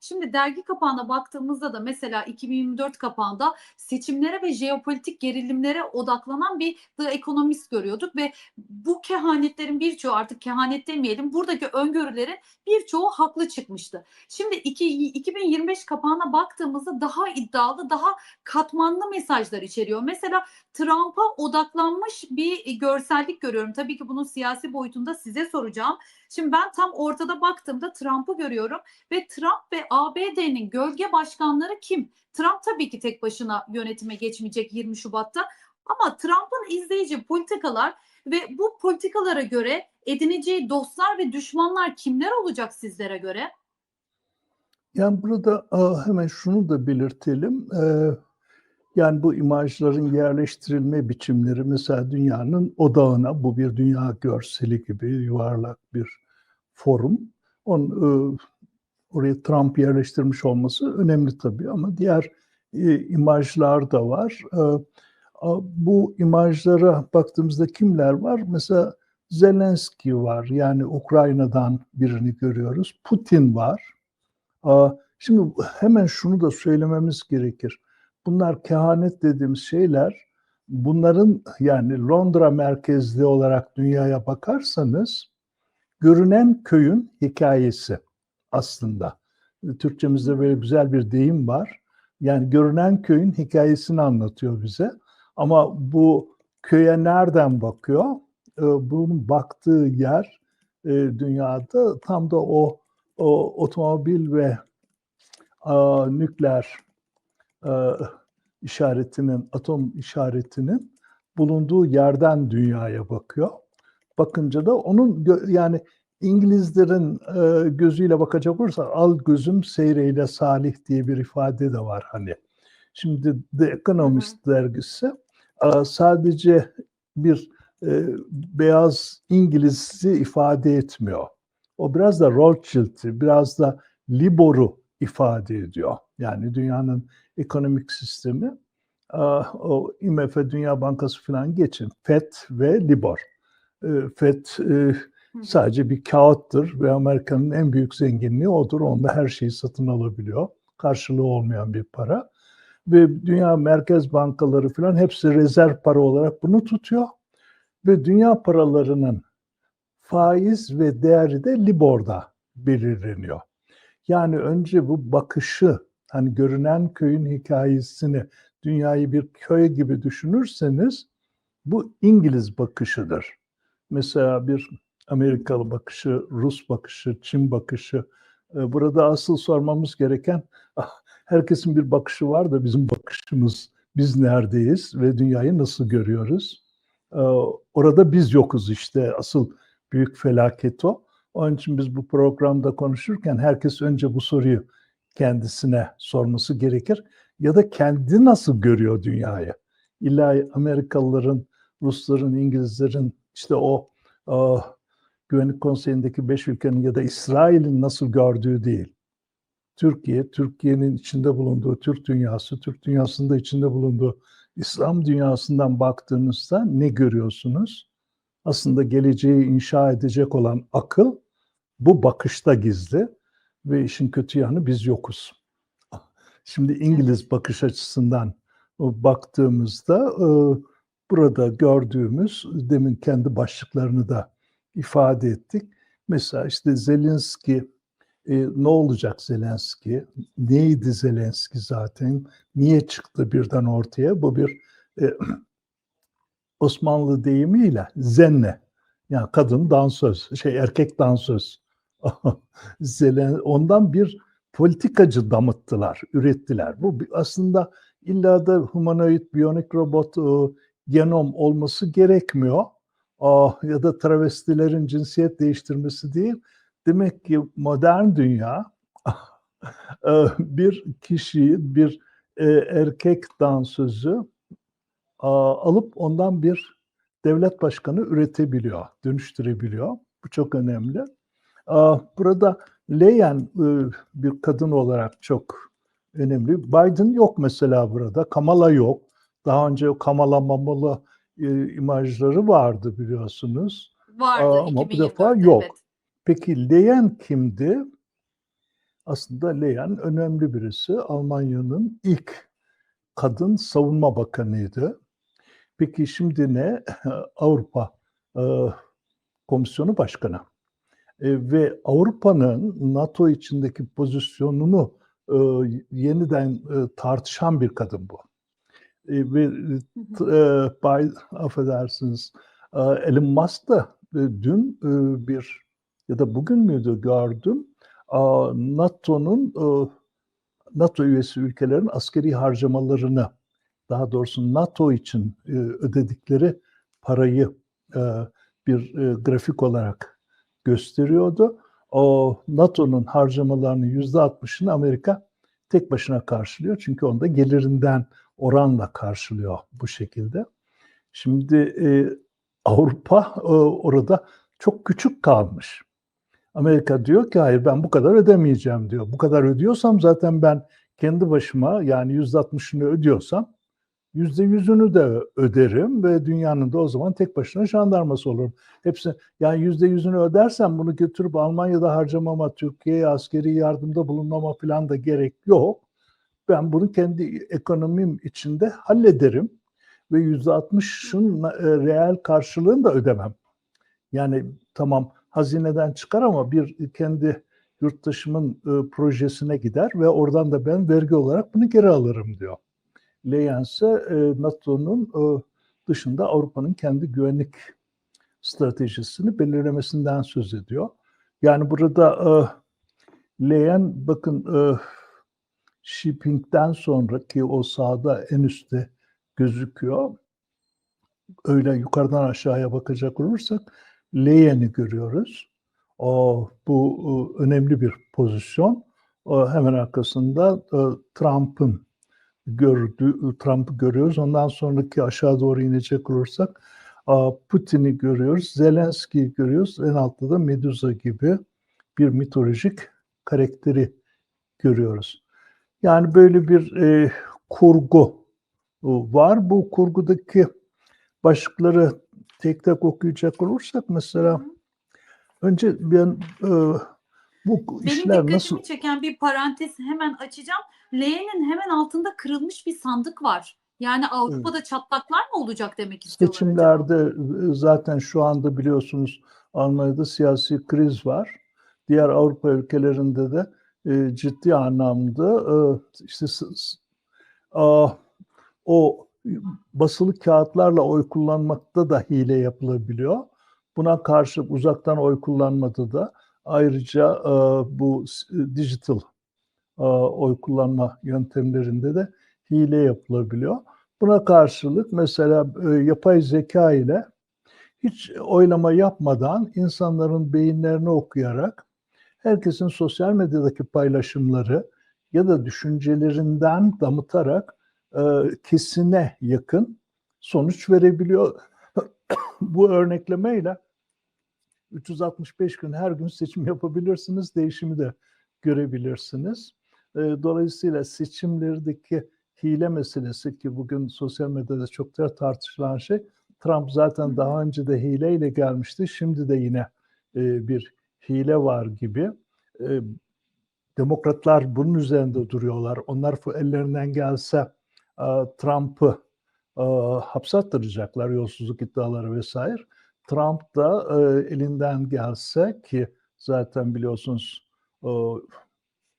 Şimdi dergi kapağına baktığımızda da mesela 2024 kapağında seçimlere ve jeopolitik gerilimlere odaklanan bir The Economist görüyorduk ve bu kehanetlerin birçoğu artık kehanet demeyelim buradaki öngörülerin birçoğu haklı çıkmıştı. Şimdi iki, 2025 kapağına baktığımızda daha iddialı, daha katmanlı mesajlar içeriyor. Mesela Trump'a odaklanmış bir görsellik görüyorum. Tabii ki bunun siyasi boyutunda size soracağım. Şimdi ben tam ortada baktığımda Trump'ı görüyorum ve Trump ve ABD'nin gölge başkanları kim? Trump tabii ki tek başına yönetime geçmeyecek 20 Şubat'ta ama Trump'ın izleyici politikalar ve bu politikalara göre edineceği dostlar ve düşmanlar kimler olacak sizlere göre? Yani burada hemen şunu da belirtelim. Ee, yani bu imajların yerleştirilme biçimleri mesela dünyanın odağına bu bir dünya görseli gibi yuvarlak bir forum. On, e, oraya Trump yerleştirmiş olması önemli tabii ama diğer e, imajlar da var. E, bu imajlara baktığımızda kimler var? Mesela Zelenski var yani Ukrayna'dan birini görüyoruz. Putin var. Şimdi hemen şunu da söylememiz gerekir. Bunlar kehanet dediğimiz şeyler bunların yani Londra merkezli olarak dünyaya bakarsanız görünen köyün hikayesi aslında. Türkçemizde böyle güzel bir deyim var. Yani görünen köyün hikayesini anlatıyor bize. Ama bu köye nereden bakıyor? Ee, bunun baktığı yer e, dünyada tam da o, o otomobil ve a, nükleer a, işaretinin, atom işaretinin bulunduğu yerden dünyaya bakıyor. Bakınca da onun yani İngilizlerin e, gözüyle bakacak olursak al gözüm seyreyle salih diye bir ifade de var hani. Şimdi The Economist hı hı. dergisi e, sadece bir e, beyaz İngiliz'i ifade etmiyor. O biraz da Rothschild'i, biraz da Libor'u ifade ediyor. Yani dünyanın ekonomik sistemi, e, o IMF, Dünya Bankası falan geçin. FED ve Libor. E, FED e, sadece bir kağıttır ve Amerika'nın en büyük zenginliği odur. Onda her şeyi satın alabiliyor. Karşılığı olmayan bir para. Ve dünya merkez bankaları falan hepsi rezerv para olarak bunu tutuyor. Ve dünya paralarının faiz ve değeri de Libor'da belirleniyor. Yani önce bu bakışı, hani görünen köyün hikayesini, dünyayı bir köy gibi düşünürseniz bu İngiliz bakışıdır. Mesela bir Amerikalı bakışı, Rus bakışı, Çin bakışı. Burada asıl sormamız gereken ah, herkesin bir bakışı var da bizim bakışımız, biz neredeyiz ve dünyayı nasıl görüyoruz? Orada biz yokuz işte asıl büyük felaket o. Onun için biz bu programda konuşurken herkes önce bu soruyu kendisine sorması gerekir. Ya da kendi nasıl görüyor dünyayı? İlla Amerikalıların, Rusların, İngilizlerin işte o, o Güvenlik Konseyi'ndeki beş ülkenin ya da İsrail'in nasıl gördüğü değil. Türkiye, Türkiye'nin içinde bulunduğu Türk dünyası, Türk dünyasında içinde bulunduğu İslam dünyasından baktığınızda ne görüyorsunuz? Aslında geleceği inşa edecek olan akıl bu bakışta gizli ve işin kötü yanı biz yokuz. Şimdi İngiliz bakış açısından baktığımızda burada gördüğümüz demin kendi başlıklarını da ifade ettik. Mesela işte Zelenski e, ne olacak Zelenski? Neydi Zelenski zaten? Niye çıktı birden ortaya? Bu bir e, Osmanlı deyimiyle zenne. Yani kadın dansöz, şey erkek dansöz. Ondan bir politikacı damıttılar, ürettiler. Bu aslında illa da humanoid, biyonik robot, e, genom olması gerekmiyor. Ya da travestilerin cinsiyet değiştirmesi değil. Demek ki modern dünya e, bir kişiyi, bir e, erkek dansözü alıp ondan bir devlet başkanı üretebiliyor, dönüştürebiliyor. Bu çok önemli. Burada Leyen bir kadın olarak çok önemli. Biden yok mesela burada. Kamala yok. Daha önce Kamala Mamala imajları vardı biliyorsunuz. Vardı. Ama bu defa yok. Evet. Peki Leyen kimdi? aslında Leyen önemli birisi. Almanya'nın ilk kadın savunma bakanıydı. Peki şimdi ne? Avrupa e, Komisyonu Başkanı. E, ve Avrupa'nın NATO içindeki pozisyonunu e, yeniden e, tartışan bir kadın bu. E, ve e, Bay, affedersiniz, e, Elon Musk da e, dün e, bir ya da bugün müydü gördüm a, NATO'nun e, NATO üyesi ülkelerin askeri harcamalarını daha doğrusu NATO için e, ödedikleri parayı e, bir e, grafik olarak gösteriyordu. O NATO'nun harcamalarının yüzde 60'ını Amerika tek başına karşılıyor. Çünkü onda gelirinden oranla karşılıyor bu şekilde. Şimdi Avrupa orada çok küçük kalmış. Amerika diyor ki hayır ben bu kadar ödemeyeceğim diyor. Bu kadar ödüyorsam zaten ben kendi başıma yani yüzde altmışını ödüyorsam yüzde yüzünü de öderim ve dünyanın da o zaman tek başına jandarması olurum. Hepsi yani yüzde yüzünü ödersem bunu götürüp Almanya'da harcamama, Türkiye'ye askeri yardımda bulunmama falan da gerek yok. Ben bunu kendi ekonomim içinde hallederim ve yüzde altmışın e, reel karşılığını da ödemem. Yani tamam hazineden çıkar ama bir kendi yurttaşımın e, projesine gider ve oradan da ben vergi olarak bunu geri alırım diyor. Leyen ise e, NATO'nun e, dışında Avrupa'nın kendi güvenlik stratejisini belirlemesinden söz ediyor. Yani burada e, Leyen bakın Shipping'den sonraki o sağda en üstte gözüküyor. Öyle yukarıdan aşağıya bakacak olursak Leyen'i görüyoruz. O, bu önemli bir pozisyon. O, hemen arkasında Trump'ın gördüğü Trump'ı görüyoruz. Ondan sonraki aşağı doğru inecek olursak Putin'i görüyoruz, Zelenski'yi görüyoruz. En altta da Medusa gibi bir mitolojik karakteri görüyoruz. Yani böyle bir e, kurgu var. Bu kurgudaki başlıkları tek tek okuyacak olursak mesela önce ben e, bu Benim işler dikkatimi nasıl çeken bir parantez hemen açacağım. L'nin hemen altında kırılmış bir sandık var. Yani Avrupa'da çatlaklar mı olacak demek istiyorlar acaba? seçimlerde e, zaten şu anda biliyorsunuz Almanya'da siyasi kriz var. Diğer Avrupa ülkelerinde de e, ciddi anlamda e, işte a, o basılı kağıtlarla oy kullanmakta da hile yapılabiliyor. Buna karşı uzaktan oy kullanmada da ayrıca e, bu s- digital e, oy kullanma yöntemlerinde de hile yapılabiliyor. Buna karşılık mesela e, yapay zeka ile hiç oylama yapmadan insanların beyinlerini okuyarak herkesin sosyal medyadaki paylaşımları ya da düşüncelerinden damıtarak e, kesine yakın sonuç verebiliyor. Bu örneklemeyle 365 gün her gün seçim yapabilirsiniz, değişimi de görebilirsiniz. Dolayısıyla seçimlerdeki hile meselesi ki bugün sosyal medyada çok da tartışılan şey, Trump zaten daha önce de hileyle gelmişti, şimdi de yine bir hile var gibi. Demokratlar bunun üzerinde duruyorlar. Onlar ellerinden gelse Trump'ı hapse attıracaklar yolsuzluk iddiaları vesaire. Trump da elinden gelse ki zaten biliyorsunuz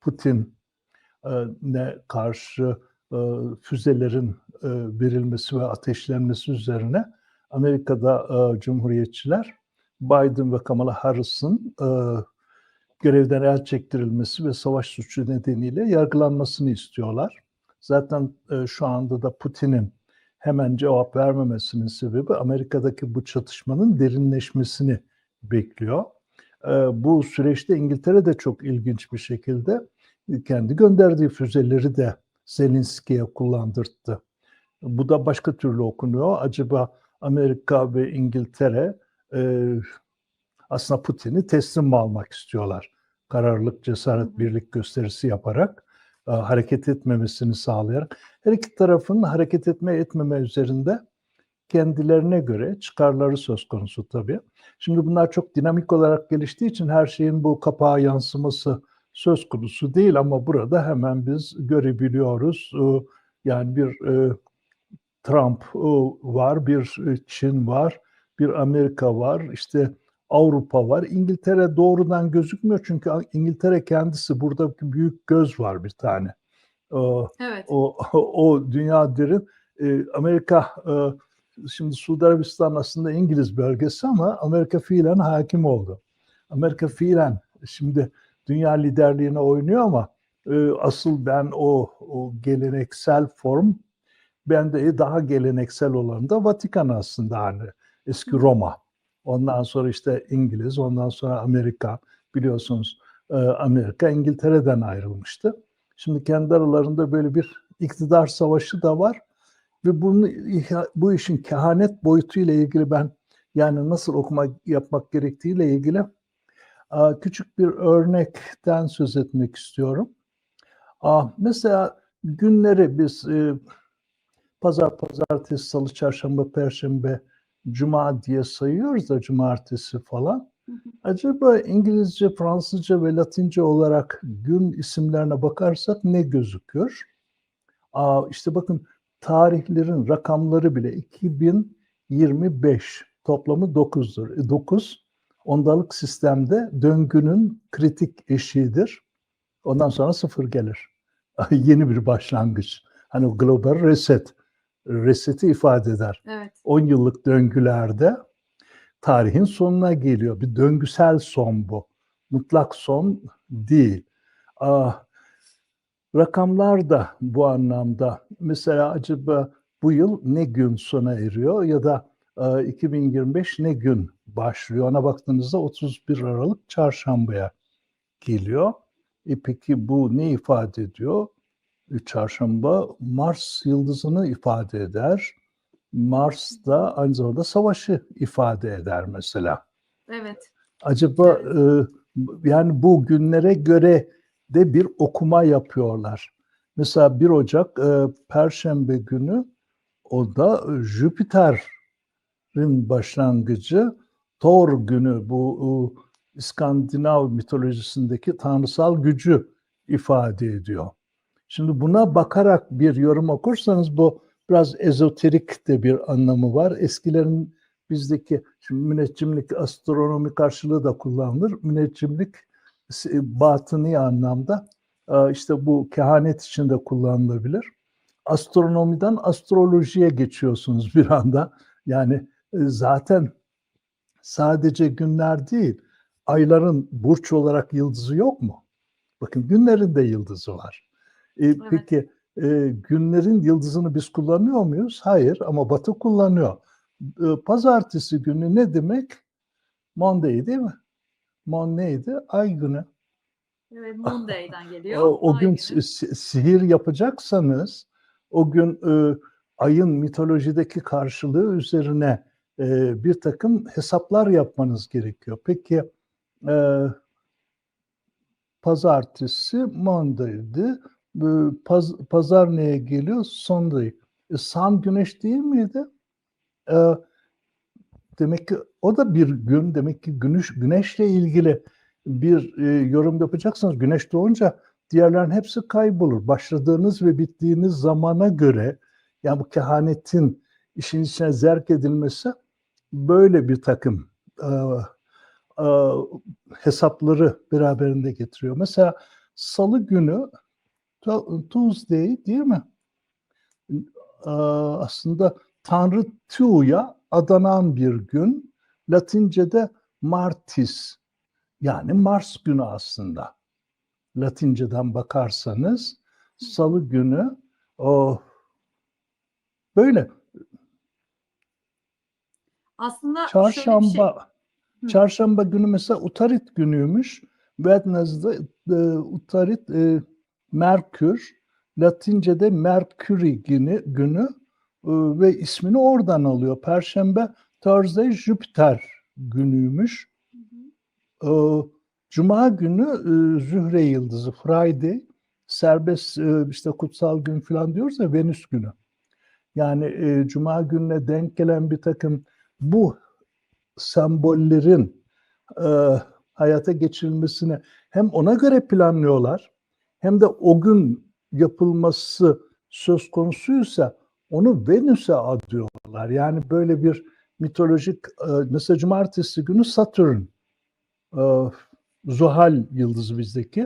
Putin ne karşı e, füzelerin e, verilmesi ve ateşlenmesi üzerine Amerika'da e, Cumhuriyetçiler Biden ve Kamala Harris'ın e, görevden el çektirilmesi ve savaş suçu nedeniyle yargılanmasını istiyorlar. Zaten e, şu anda da Putin'in hemen cevap vermemesinin sebebi Amerika'daki bu çatışmanın derinleşmesini bekliyor. E, bu süreçte İngiltere de çok ilginç bir şekilde kendi gönderdiği füzeleri de Zelenski'ye kullandırdı. Bu da başka türlü okunuyor. Acaba Amerika ve İngiltere e, aslında Putin'i teslim almak istiyorlar? Kararlılık, cesaret, birlik gösterisi yaparak e, hareket etmemesini sağlayarak. Her iki tarafın hareket etme etmeme üzerinde kendilerine göre çıkarları söz konusu tabii. Şimdi bunlar çok dinamik olarak geliştiği için her şeyin bu kapağa yansıması söz konusu değil ama burada hemen biz görebiliyoruz. Ee, Yani bir e, Trump e, var, bir e, Çin var, bir Amerika var, işte Avrupa var. İngiltere doğrudan gözükmüyor çünkü İngiltere kendisi burada büyük göz var bir tane. Ee, Evet. o, o dünya derin. Ee, Amerika şimdi Suudi Arabistan aslında İngiliz bölgesi ama Amerika fiilen hakim oldu. Amerika fiilen şimdi dünya liderliğine oynuyor ama e, asıl ben o, o geleneksel form ben de daha geleneksel olan da Vatikan aslında hani eski Roma. Ondan sonra işte İngiliz, ondan sonra Amerika biliyorsunuz e, Amerika İngiltere'den ayrılmıştı. Şimdi kendi aralarında böyle bir iktidar savaşı da var ve bunu bu işin kehanet boyutu ile ilgili ben yani nasıl okuma yapmak gerektiğiyle ilgili küçük bir örnekten söz etmek istiyorum. A, mesela günleri biz e, pazar, pazartesi, salı, çarşamba, perşembe, cuma diye sayıyoruz da cumartesi falan. Acaba İngilizce, Fransızca ve Latince olarak gün isimlerine bakarsak ne gözüküyor? Aa, işte bakın tarihlerin rakamları bile 2025 toplamı 9'dur. 9 ondalık sistemde döngünün kritik eşiğidir. Ondan sonra sıfır gelir. Yeni bir başlangıç. Hani global reset. Reseti ifade eder. Evet. 10 yıllık döngülerde tarihin sonuna geliyor. Bir döngüsel son bu. Mutlak son değil. Ah, rakamlar da bu anlamda. Mesela acaba bu yıl ne gün sona eriyor ya da 2025 ne gün başlıyor? Ona baktığınızda 31 Aralık çarşambaya geliyor. E peki bu ne ifade ediyor? E, Çarşamba Mars yıldızını ifade eder. Mars da aynı zamanda savaşı ifade eder mesela. Evet. Acaba e, yani bu günlere göre de bir okuma yapıyorlar. Mesela 1 Ocak e, Perşembe günü o da Jüpiter'in başlangıcı. Thor günü bu İskandinav mitolojisindeki tanrısal gücü ifade ediyor. Şimdi buna bakarak bir yorum okursanız bu biraz ezoterik de bir anlamı var. Eskilerin bizdeki şimdi müneccimlik astronomi karşılığı da kullanılır. Müneccimlik batıni anlamda işte bu kehanet için de kullanılabilir. Astronomiden astrolojiye geçiyorsunuz bir anda. Yani zaten sadece günler değil, ayların burç olarak yıldızı yok mu? Bakın günlerin de yıldızı var. E, Evet. Peki e, günlerin yıldızını biz kullanıyor muyuz? Hayır ama Batı kullanıyor. E, Pazartesi günü ne demek? Monday değil mi? Mon neydi? Ay günü. Evet. Monday'dan geliyor. O, o Ay gün günü. si- si- sihir yapacaksanız o gün e, ayın mitolojideki karşılığı üzerine e, bir takım hesaplar yapmanız gerekiyor. Peki e, pazartesi Monday'di. E, paz- pazar neye geliyor? Sunday. E, sun güneş değil miydi? E, demek ki o da bir gün. Demek ki güneş güneşle ilgili bir e, yorum yapacaksanız güneş doğunca diğerlerin hepsi kaybolur. Başladığınız ve bittiğiniz zamana göre yani bu kehanetin işin içine zerk edilmesi böyle bir takım e, e, hesapları beraberinde getiriyor. Mesela salı günü Tu- Tuesday değil mi? E, aslında Tanrı Tu'ya adanan bir gün. Latince'de Martis yani Mars günü aslında. Latinceden bakarsanız salı günü o böyle Aslında bir şey. çarşamba Hı. çarşamba günü mesela Utarit günüymüş. Wednesday e, Utarit e, Merkür Latince'de Mercury günü, günü e, ve ismini oradan alıyor. Perşembe Thursday Jüpiter günüymüş. Hı hı. Ee, Cuma günü e, Zühre yıldızı, Friday, serbest e, işte kutsal gün falan diyoruz ya Venüs günü. Yani e, Cuma gününe denk gelen bir takım bu sembollerin e, hayata geçirilmesini hem ona göre planlıyorlar hem de o gün yapılması söz konusuysa onu Venüs'e adıyorlar. Yani böyle bir mitolojik e, mesela cumartesi günü Satürn e, Zuhal yıldızı bizdeki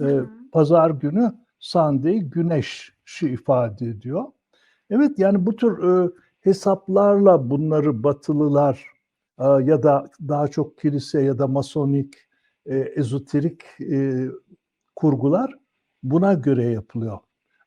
e, Hı pazar günü Sunday güneşi ifade ediyor. Evet yani bu tür e, hesaplarla bunları batılılar e, ya da daha çok kilise ya da masonik e, ezoterik e, kurgular buna göre yapılıyor.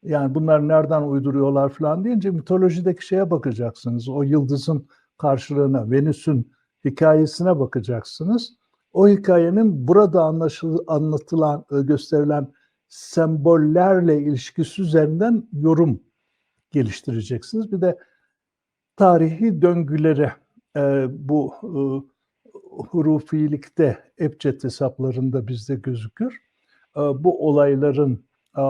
Yani bunlar nereden uyduruyorlar falan deyince mitolojideki şeye bakacaksınız. O yıldızın karşılığına, Venüs'ün hikayesine bakacaksınız. O hikayenin burada anlaşıl, anlatılan, gösterilen sembollerle ilişkisi üzerinden yorum geliştireceksiniz. Bir de tarihi döngüleri e, bu e, hurufilikte, ebced hesaplarında bizde gözükür. E, bu olayların e,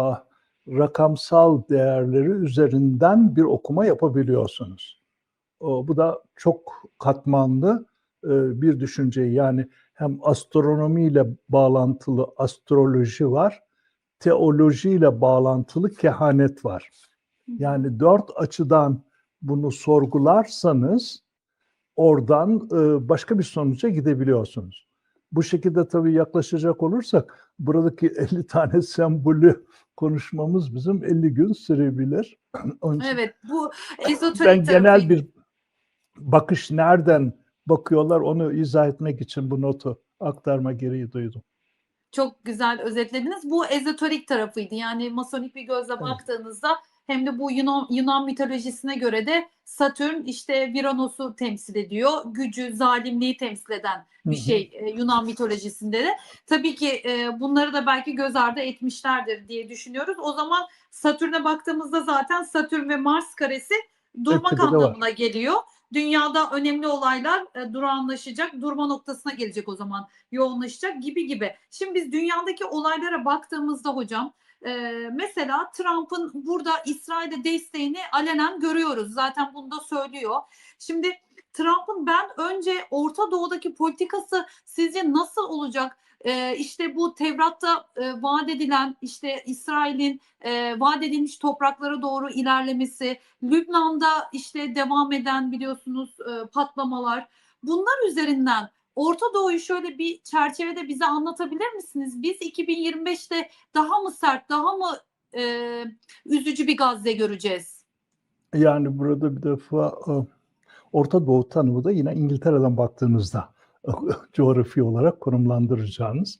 rakamsal değerleri üzerinden bir okuma yapabiliyorsunuz. O, bu da çok katmanlı e, bir düşünce. Yani hem astronomiyle bağlantılı astroloji var, teolojiyle bağlantılı kehanet var. Yani dört açıdan bunu sorgularsanız oradan e, başka bir sonuca gidebiliyorsunuz. Bu şekilde tabii yaklaşacak olursak buradaki 50 tane sembolü konuşmamız bizim 50 gün sürebilir. Onun Evet bu ezoterik ben genel bir bakış nereden bakıyorlar onu izah etmek için bu notu aktarma gereği duydum. Çok güzel özetlediniz. Bu ezoterik tarafıydı. Yani masonik bir gözle Evet. baktığınızda hem de bu Yunan, Yunan mitolojisine göre de Satürn işte Viranos'u temsil ediyor. Gücü, zalimliği temsil eden bir şey e, Yunan mitolojisinde de. Tabii ki e, bunları da belki göz ardı etmişlerdir diye düşünüyoruz. O zaman Satürn'e baktığımızda zaten Satürn ve Mars karesi durmak var. anlamına geliyor. Dünyada önemli olaylar e, durağanlaşacak, durma noktasına gelecek o zaman yoğunlaşacak gibi gibi. Şimdi biz dünyadaki olaylara baktığımızda hocam e, mesela Trump'ın burada İsrail'e desteğini alenen görüyoruz. Zaten bunu da söylüyor. Şimdi Trump'ın ben önce Orta Doğu'daki politikası sizce nasıl olacak? E, işte bu Tevrat'ta e, vaat edilen işte İsrail'in e, vaat edilmiş topraklara doğru ilerlemesi, Lübnan'da işte devam eden biliyorsunuz e, patlamalar. Bunlar üzerinden Orta Doğu'yu şöyle bir çerçevede bize anlatabilir misiniz? Biz 2025'te daha mı sert, daha mı e, üzücü bir Gazze göreceğiz? Yani burada bir defa e, Orta Doğu tanımı da yine İngiltere'den baktığınızda coğrafi olarak konumlandıracağınız.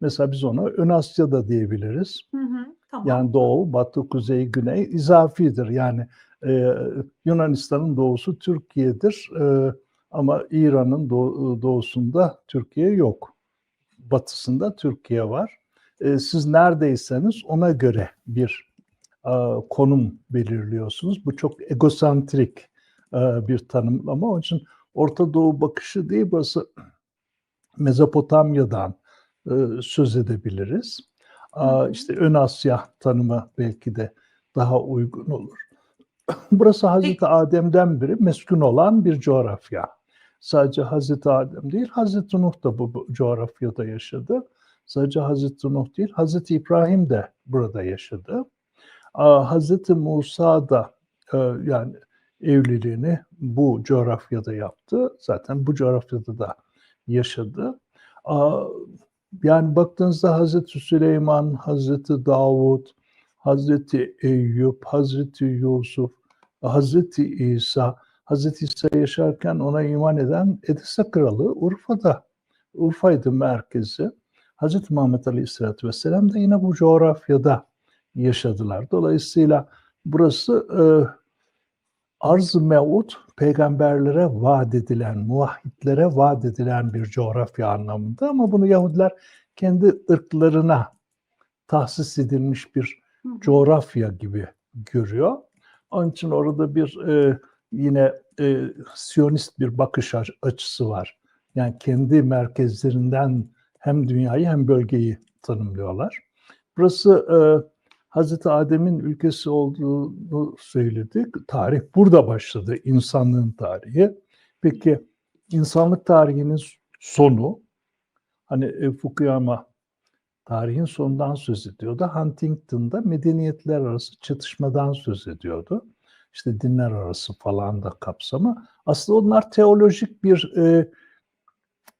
Mesela biz ona Ön Asya'da diyebiliriz. Hı hı, tamam. Yani doğu, batı, kuzey, güney izafidir. Yani e, Yunanistan'ın doğusu Türkiye'dir. E, ama İran'ın doğu- doğusunda Türkiye yok. Batısında Türkiye var. E, siz neredeyseniz ona göre bir e, konum belirliyorsunuz. Bu çok egosantrik e, bir tanımlama. Onun için Orta Doğu bakışı değil, burası Mezopotamya'dan e, söz edebiliriz. Hı. işte Ön Asya tanımı belki de daha uygun olur. Burası Hazreti Adem'den beri meskun olan bir coğrafya. Sadece Hazreti Adem değil, Hazreti Nuh da bu, coğrafyada yaşadı. Sadece Hazreti Nuh değil, Hazreti İbrahim de burada yaşadı. Aa, Hazreti Musa da e, yani evliliğini bu coğrafyada yaptı. Zaten bu coğrafyada da yaşadı. Yani baktığınızda Hazreti Süleyman, Hazreti Davud, Hazreti Eyüp, Hazreti Yusuf, Hazreti İsa, Hazreti İsa yaşarken ona iman eden Edessa Kralı Urfa'da. Urfa'ydı merkezi. Hazreti Muhammed Aleyhisselatü Vesselam da yine bu coğrafyada yaşadılar. Dolayısıyla burası e, arz-ı mevut peygamberlere vaat edilen, muvahhidlere vaat edilen bir coğrafya anlamında ama bunu Yahudiler kendi ırklarına tahsis edilmiş bir coğrafya gibi görüyor. Onun için orada bir e, yine e, Siyonist bir bakış aç- açısı var. Yani kendi merkezlerinden hem dünyayı hem bölgeyi tanımlıyorlar. Burası e, Hazreti Adem'in ülkesi olduğunu söyledik. Tarih burada başladı, insanlığın tarihi. Peki insanlık tarihinin sonu Hani e, Fukuyama tarihin sonundan söz ediyordu. Huntington'da medeniyetler arası çatışmadan söz ediyordu. İşte dinler arası falan da kapsamı. Aslında onlar teolojik bir e,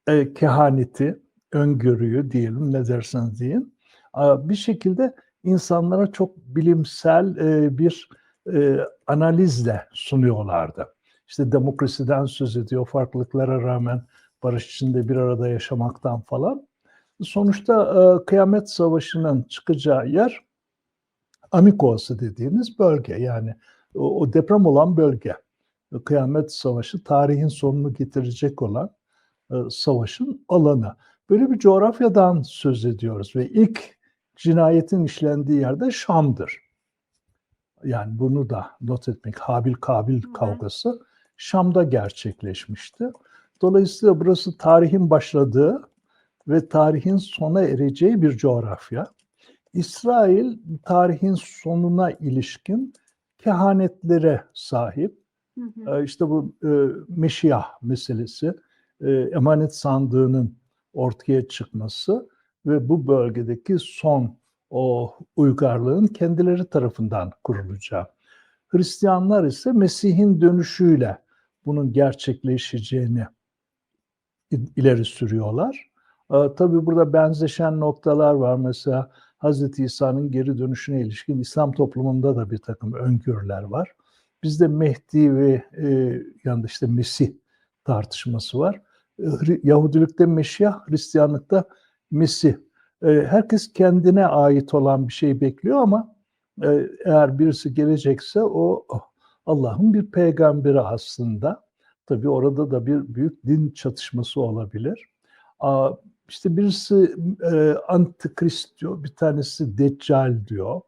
e, kehaneti, öngörüyü diyelim ne derseniz deyin. Bir şekilde insanlara çok bilimsel e, bir e, analizle sunuyorlardı. İşte demokrasiden söz ediyor, farklılıklara rağmen barış içinde bir arada yaşamaktan falan. Sonuçta e, Kıyamet Savaşı'nın çıkacağı yer Amikovası dediğimiz bölge. Yani o, o deprem olan bölge. Kıyamet Savaşı tarihin sonunu getirecek olan e, savaşın alanı. Böyle bir coğrafyadan söz ediyoruz ve ilk cinayetin işlendiği yerde Şam'dır. Yani bunu da not etmek, Habil-Kabil kavgası Şam'da gerçekleşmişti. Dolayısıyla burası tarihin başladığı ve tarihin sona ereceği bir coğrafya. İsrail tarihin sonuna ilişkin kehanetlere sahip. Hı hı. Ee, İşte bu e, Meşiyah meselesi, e, emanet sandığının ortaya çıkması ve bu bölgedeki son o uygarlığın kendileri tarafından kurulacağı. Hristiyanlar ise Mesih'in dönüşüyle bunun gerçekleşeceğini ileri sürüyorlar. Ee, tabii burada benzeşen noktalar var. Mesela Hz. İsa'nın geri dönüşüne ilişkin İslam toplumunda da bir takım öngörüler var. Bizde Mehdi ve e, yanında işte Mesih tartışması var. Yahudilikte Meşiyah, Hristiyanlıkta Mesih. E, herkes kendine ait olan bir şey bekliyor ama e, eğer birisi gelecekse o Allah'ın bir peygamberi aslında. Tabii orada da bir büyük din çatışması olabilir. İşte birisi e, antikrist diyor, bir tanesi deccal diyor.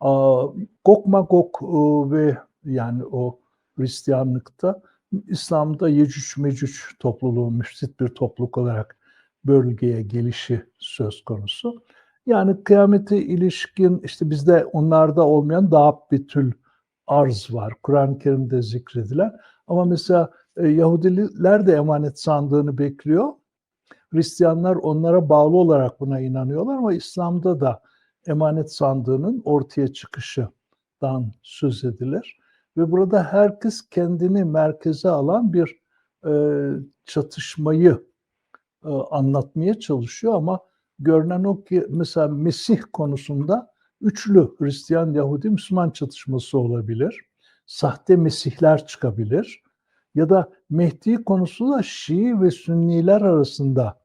Aa, Gok Magok e, ve yani o Hristiyanlıkta İslam'da Yecüc Mecüc topluluğu, müfsit bir topluluk olarak bölgeye gelişi söz konusu. Yani kıyamete ilişkin işte bizde onlarda olmayan daha bütül arz var. Kur'an-ı Kerim'de zikredilen. Ama mesela e, Yahudiler de emanet sandığını bekliyor. Hristiyanlar onlara bağlı olarak buna inanıyorlar ama İslam'da da emanet sandığının ortaya çıkışından söz edilir. Ve burada herkes kendini merkeze alan bir e, çatışmayı e, anlatmaya çalışıyor ama görünen o ki mesela Mesih konusunda üçlü Hristiyan, Yahudi, Müslüman çatışması olabilir. Sahte Mesihler çıkabilir. Ya da Mehdi konusu da Şii ve Sünniler arasında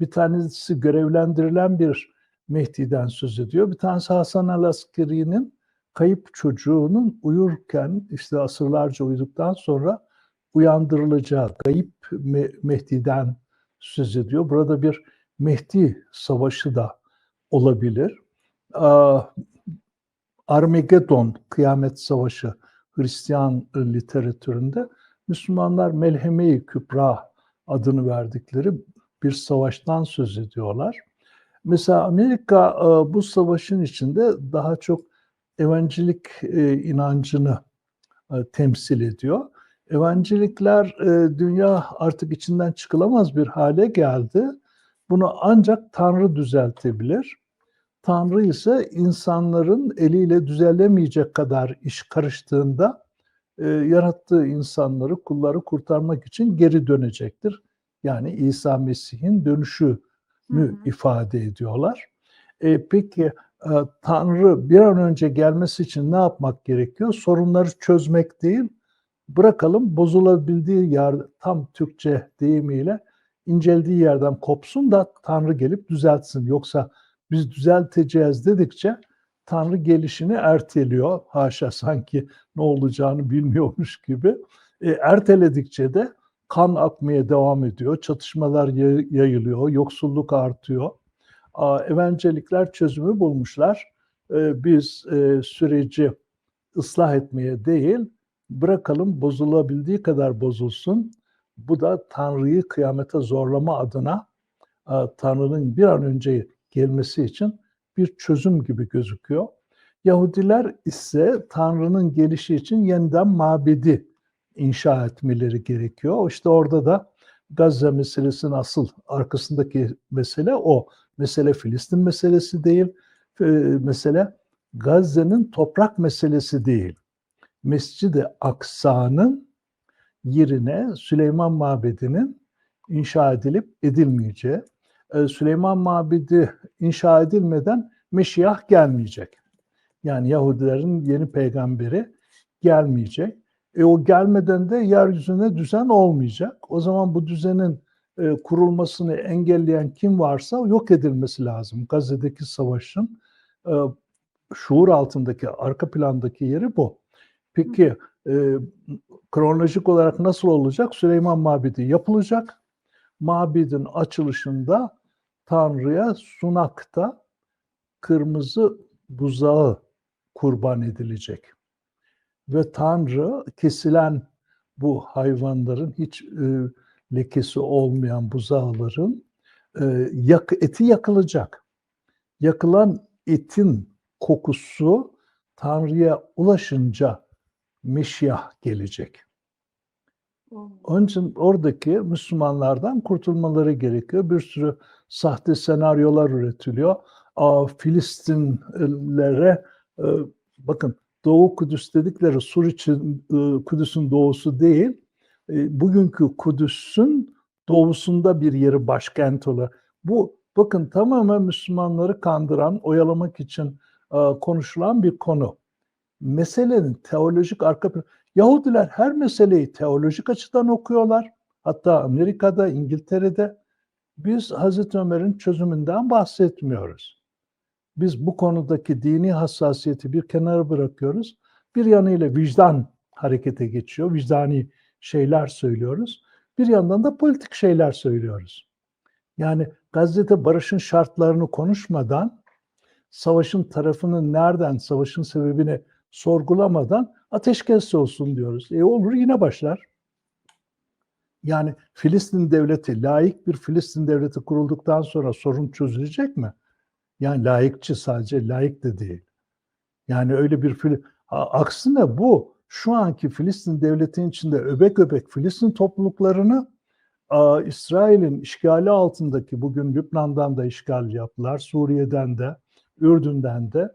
bir tanesi görevlendirilen bir Mehdi'den söz ediyor. Bir tanesi Hasan al-Askeri'nin kayıp çocuğunun uyurken işte asırlarca uyuduktan sonra uyandırılacağı kayıp Me- Mehdi'den söz ediyor. Burada bir Mehdi savaşı da olabilir. Aa, Armageddon, kıyamet savaşı Hristiyan literatüründe Müslümanlar Melheme-i Kübra adını verdikleri bir savaştan söz ediyorlar. Mesela Amerika e, bu savaşın içinde daha çok evangelik e, inancını e, temsil ediyor. Evangelikler dünya artık içinden çıkılamaz bir hale geldi. Bunu ancak Tanrı düzeltebilir. Tanrı ise insanların eliyle düzelemeyecek kadar iş karıştığında e, yarattığı insanları, kulları kurtarmak için geri dönecektir. Yani İsa Mesih'in dönüşünü Hı hı. ifade ediyorlar. E, peki e, Tanrı bir an önce gelmesi için ne yapmak gerekiyor? Sorunları çözmek değil, bırakalım bozulabildiği yer tam Türkçe deyimiyle inceldiği yerden kopsun da Tanrı gelip düzeltsin. Yoksa biz düzelteceğiz dedikçe Tanrı gelişini erteliyor. Haşa sanki ne olacağını bilmiyormuş gibi. E, erteledikçe de kan akmaya devam ediyor. Çatışmalar yay- yayılıyor, yoksulluk artıyor. Evangelikler çözümü bulmuşlar. E, biz e, süreci ıslah etmeye değil, bırakalım bozulabildiği kadar bozulsun. Bu da Tanrı'yı kıyamete zorlama adına Tanrı'nın bir an önce gelmesi için bir çözüm gibi gözüküyor. Yahudiler ise Tanrı'nın gelişi için yeniden mabedi inşa etmeleri gerekiyor. İşte orada da Gazze meselesinin asıl arkasındaki mesele o. Mesele Filistin meselesi değil. Ee, mesele Gazze'nin toprak meselesi değil. Mescid-i Aksa'nın yerine Süleyman Mabedi'nin inşa edilip edilmeyeceği. Ee, Süleyman Mabedi inşa edilmeden Meşiyah gelmeyecek. Yani Yahudilerin yeni peygamberi gelmeyecek. E o gelmeden de yeryüzüne düzen olmayacak. O zaman bu düzenin e, kurulmasını engelleyen kim varsa yok edilmesi lazım. Gazze'deki savaşın e, şuur altındaki, arka plandaki yeri bu. Peki e, kronolojik olarak nasıl olacak? Süleyman Mabedi yapılacak. Mabedin açılışında Tanrı'ya sunakta kırmızı buzağı kurban edilecek. Ve Tanrı kesilen bu hayvanların hiç e, lekesi olmayan buzağların e, yak, eti yakılacak. Yakılan etin kokusu Tanrı'ya ulaşınca Meşiyah gelecek. Onun için oradaki Müslümanlardan kurtulmaları gerekiyor. Bir sürü sahte senaryolar üretiliyor. Aa, Filistinlere e, bakın Doğu Kudüs dedikleri Sur için e, Kudüs'ün doğusu değil, e, bugünkü Kudüs'ün doğusunda bir yeri başkent olarak. Bu bakın tamamen Müslümanları kandıran, oyalamak için e, konuşulan bir konu. Meselenin teolojik arka Yahudiler her meseleyi teolojik açıdan okuyorlar. Hatta Amerika'da, İngiltere'de biz Hazreti Ömer'in çözümünden bahsetmiyoruz. Biz bu konudaki dini hassasiyeti bir kenara bırakıyoruz. Bir yanıyla vicdan harekete geçiyor. Vicdani şeyler söylüyoruz. Bir yandan da politik şeyler söylüyoruz. Yani Gazze'de barışın şartlarını konuşmadan, savaşın tarafının nereden, savaşın sebebini sorgulamadan ateşkes olsun diyoruz. E olur yine başlar. Yani Filistin devleti, layık bir Filistin devleti kurulduktan sonra sorun çözülecek mi? Yani layıkçı sadece layık da değil. Yani öyle bir Fil aksine bu şu anki Filistin devletinin içinde öbek öbek Filistin topluluklarını İsrail'in işgali altındaki bugün Lübnan'dan da işgal yaptılar, Suriye'den de, Ürdün'den de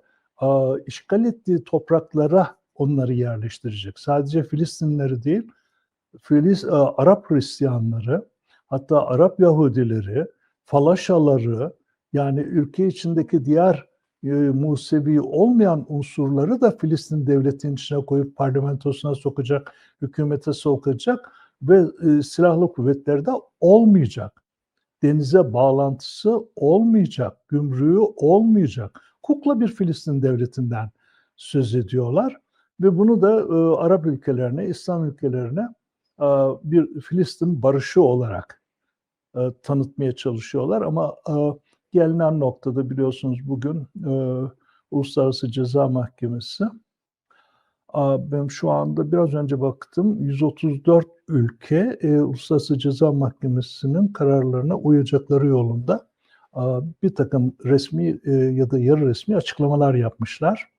işgal ettiği topraklara onları yerleştirecek. Sadece Filistinleri değil, Filis, a, Arap Hristiyanları, hatta Arap Yahudileri, Falaşaları, yani ülke içindeki diğer e, Musevi olmayan unsurları da Filistin devletinin içine koyup parlamentosuna sokacak, hükümete sokacak ve e, silahlı kuvvetleri de olmayacak. Denize bağlantısı olmayacak, gümrüğü olmayacak. Kukla bir Filistin devletinden söz ediyorlar ve bunu da e, Arap ülkelerine, İslam ülkelerine e, bir Filistin barışı olarak e, tanıtmaya çalışıyorlar ama e, gelinen noktada biliyorsunuz bugün e, Uluslararası Ceza Mahkemesi ben şu anda biraz önce baktım 134 ülke e, Uluslararası Ceza Mahkemesi'nin kararlarına uyacakları yolunda a, bir takım resmi e, ya da yarı resmi açıklamalar yapmışlar.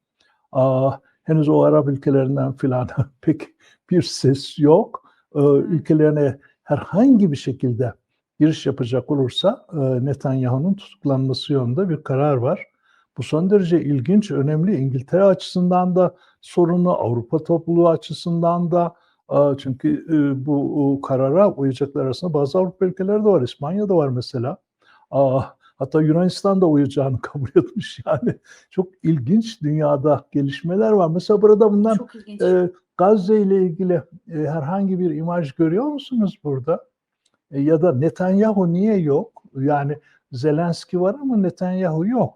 A, henüz o Arap ülkelerinden filan pek bir ses yok. E, ülkelerine herhangi bir şekilde giriş yapacak olursa e, Netanyahu'nun tutuklanması yönünde bir karar var. Bu son derece ilginç, önemli. İngiltere açısından da sorunu, Avrupa topluluğu açısından da e, çünkü e, bu karara uyacaklar arasında bazı Avrupa ülkeleri de var. İspanya'da var mesela. Hatta Yunanistan da uyacağını kabul etmiş. Yani çok ilginç dünyada gelişmeler var. Mesela burada bundan e, Gazze ile ilgili e, herhangi bir imaj görüyor musunuz burada? E, ya da Netanyahu niye yok? Yani Zelenski var ama Netanyahu yok.